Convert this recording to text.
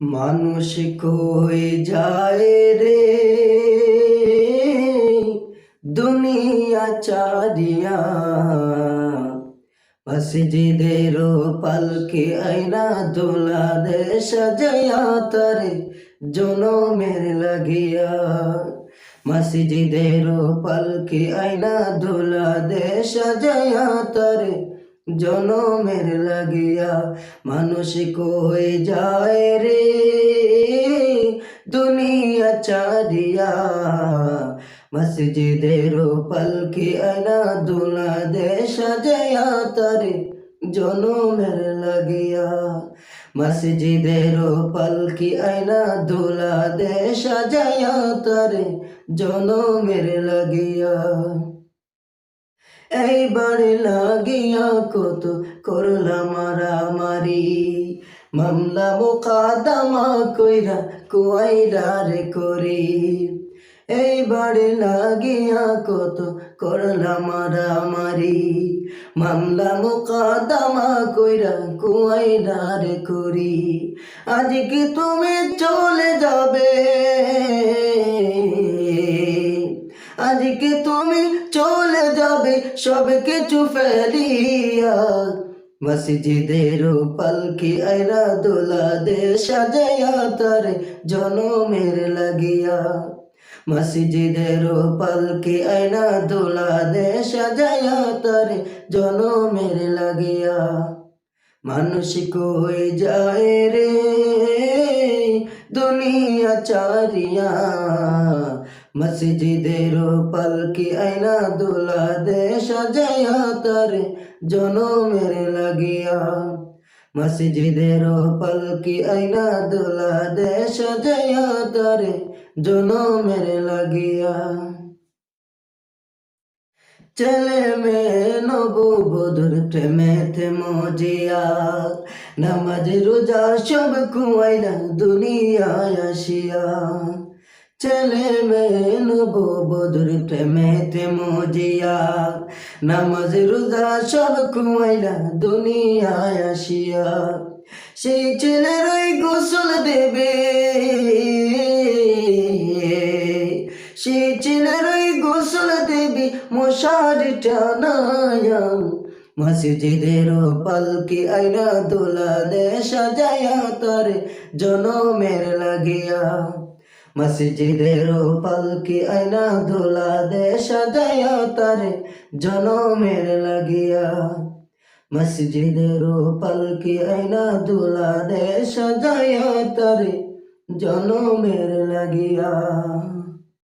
মানুষ কই যায় রে? দুনিয়া চারিয়া মসজিদের পালকে আইনা দোলা দে সাজায়া তারে জনমের লাগিয়া। মসজিদের পালকে আইনা দোলা দে সাজায়া তারে জনমের লাগিয়া মানুষ কই যায় রে। দুনিয়া চারিয়া মসজিদের পালকি আনা দুলা দে সাজায়া তারে জনমের লাগিয়া মসজিদের পালকি আইনা দুলা দে সাজায়া তারে জনমের লাগিয়া। এইবার লাগিয়া কত করলাম মারামারি। মামলা মোকাদামা কইরা কুয়াইরা রে করি। এইবার লাগিয়া কত করলাম মারামারি। মামলা মোকাদামা কইরা কুয়াইরা রে করি। আজকে তুমি চলে যাবে। আজকে তুমি চলে যাবে, সব কিছু ফেলিয়া। মসজিদের পালকি আইরা দোলা দে সাজায়া তার জনমের লাগিয়া। মসজিদের পালকি আইনা দোলা দে সাজায়া তার জনমের লাগিয়া। মানুষ কই যায় রে, দুনিয়া চারিয়া। মসজিদের পালকি আইনা দোলা দে সাজায়া তার জনমের লাগিয়া। মসজিদের পালকি আইনা দোলা দে সাজায়া তার জনমের লাগিয়া। চলে ছেলে মেয়ে নববধুর প্রেমেতে মজিয়া। নামাজ, রোজা সব কুয়াইলা দুনিয়ায় আসিয়া। ছেলে মেয়ে নববধুর প্রেমেতে মজিয়া নামাজ রোজা সব কুয়াইলা দুনিয়ায় আসিয়া সেই ছেলের ওই গোসল দেবে সেই ছেলের ওই গোসল দেবী মশারি টানায়া মসজিদের পালকি আইনা দোলা দে সাজায়া তার জনমের লাগিয়া মসজিদের পালকি আয়না দোলা দে সাজায়া তার জনমের লাগিয়া? মসজিদের পালকি আয়না দোলা দে সাজায়া তার জনমের লাগিয়া?